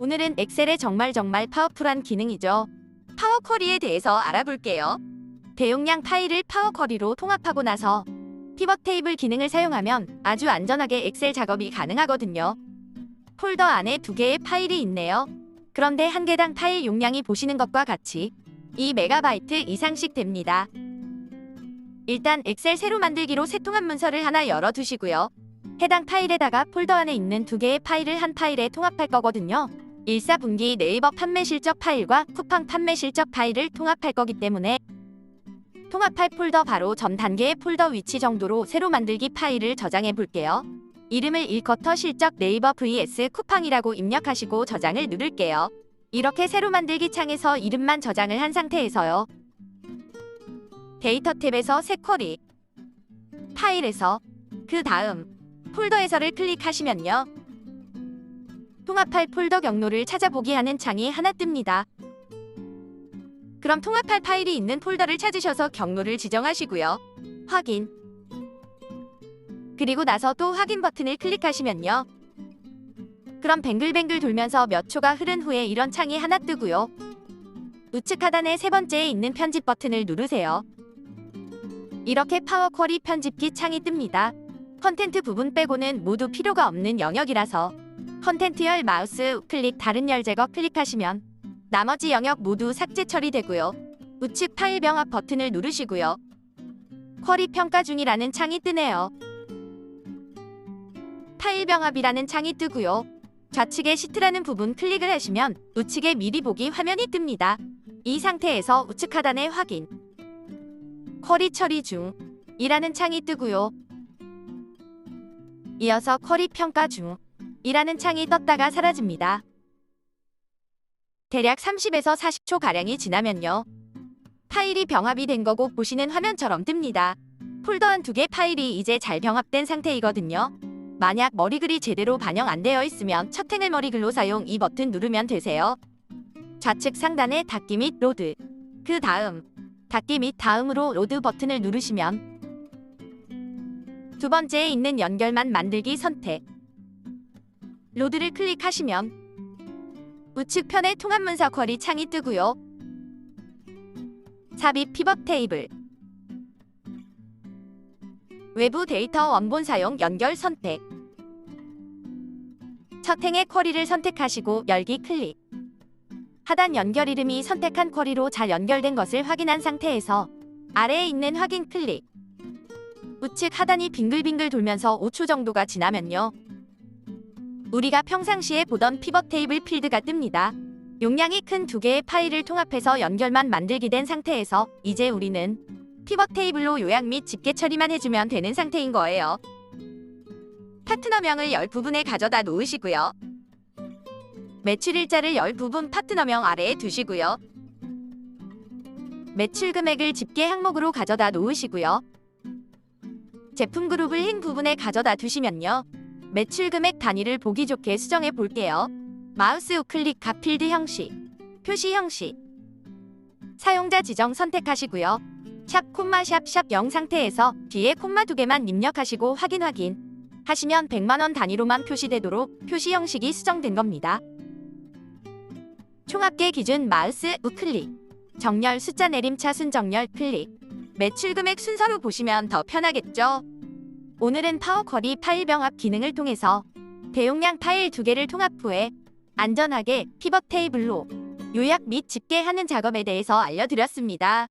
오늘은 엑셀의 정말 정말 파워풀한 기능이죠. 파워쿼리에 대해서 알아볼게요. 대용량 파일을 파워쿼리로 통합하고 나서 피벗 테이블 기능을 사용하면 아주 안전하게 엑셀 작업이 가능하거든요. 폴더 안에 두 개의 파일이 있네요. 그런데 한 개당 파일 용량이 보시는 것과 같이 2메가바이트 이상씩 됩니다. 일단 엑셀 새로 만들기로 새 통합 문서를 하나 열어두시고요. 해당 파일에다가 폴더 안에 있는 두 개의 파일을 한 파일에 통합할 거거든요. 일사분기 네이버 판매 실적 파일과 쿠팡 판매 실적 파일을 통합할 거기 때문에 통합할 폴더 바로 전 단계의 폴더 위치 정도로 새로 만들기 파일을 저장해 볼게요. 이름을 일커터 실적 네이버 vs 쿠팡이라고 입력하시고 저장을 누를게요. 이렇게 새로 만들기 창에서 이름만 저장을 한 상태에서요. 데이터 탭에서 새 쿼리 파일에서 그 다음 폴더에서를 클릭하시면요. 통합할 폴더 경로를 찾아보기 하는 창이 하나 뜹니다. 그럼 통합할 파일이 있는 폴더를 찾으셔서 경로를 지정하시고요. 확인. 그리고 나서 또 확인 버튼을 클릭하시면요. 그럼 뱅글뱅글 돌면서 몇 초가 흐른 후에 이런 창이 하나 뜨고요. 우측 하단에 세 번째에 있는 편집 버튼을 누르세요. 이렇게 파워 쿼리 편집기 창이 뜹니다. 컨텐트 부분 빼고는 모두 필요가 없는 영역이라서 컨텐트 열 마우스 우클릭 다른 열 제거 클릭하시면 나머지 영역 모두 삭제 처리되고요. 우측 파일 병합 버튼을 누르시고요. 쿼리 평가 중이라는 창이 뜨네요. 파일 병합이라는 창이 뜨고요. 좌측에 시트라는 부분 클릭을 하시면 우측에 미리 보기 화면이 뜹니다. 이 상태에서 우측 하단에 확인. 쿼리 처리 중 이라는 창이 뜨고요. 이어서 쿼리 평가 중 이라는 창이 떴다가 사라집니다. 대략 30에서 40초 가량이 지나면요. 파일이 병합이 된 거고 보시는 화면처럼 뜹니다. 폴더 한 두 개 파일이 이제 잘 병합된 상태이거든요. 만약 머리글이 제대로 반영 안 되어 있으면 첫 행을 머리글로 사용 이 버튼 누르면 되세요. 좌측 상단에 닫기 및 로드. 그 다음 닫기 및 다음으로 로드 버튼을 누르시면 두 번째에 있는 연결만 만들기 선택. 로드를 클릭하시면 우측 편에 통합 문서 쿼리 창이 뜨고요. 삽입 피벗 테이블 외부 데이터 원본 사용 연결 선택 첫 행의 쿼리를 선택하시고 열기 클릭 하단 연결 이름이 선택한 쿼리로 잘 연결된 것을 확인한 상태에서 아래에 있는 확인 클릭 우측 하단이 빙글빙글 돌면서 5초 정도가 지나면요. 우리가 평상시에 보던 피벗 테이블 필드가 뜹니다. 용량이 큰 두 개의 파일을 통합해서 연결만 만들게 된 상태에서 이제 우리는 피벗 테이블로 요약 및 집계 처리만 해주면 되는 상태인 거예요. 파트너명을 열 부분에 가져다 놓으시고요. 매출 일자를 열 부분 파트너명 아래에 두시고요. 매출 금액을 집계 항목으로 가져다 놓으시고요. 제품 그룹을 흰 부분에 가져다 두시면요. 매출 금액 단위를 보기 좋게 수정해 볼게요. 마우스 우클릭 각 필드 형식, 표시 형식, 사용자 지정 선택하시고요. 샵 콤마 샵샵 0 상태에서 뒤에 콤마 두 개만 입력하시고 확인 확인 하시면 100만원 단위로만 표시되도록 표시 형식이 수정된 겁니다. 총합계 기준 마우스 우클릭, 정렬 숫자 내림차 순정렬 클릭, 매출 금액 순서로 보시면 더 편하겠죠? 오늘은 파워쿼리 파일 병합 기능을 통해서 대용량 파일 두 개를 통합 후에 안전하게 피벗 테이블로 요약 및 집계하는 작업에 대해서 알려드렸습니다.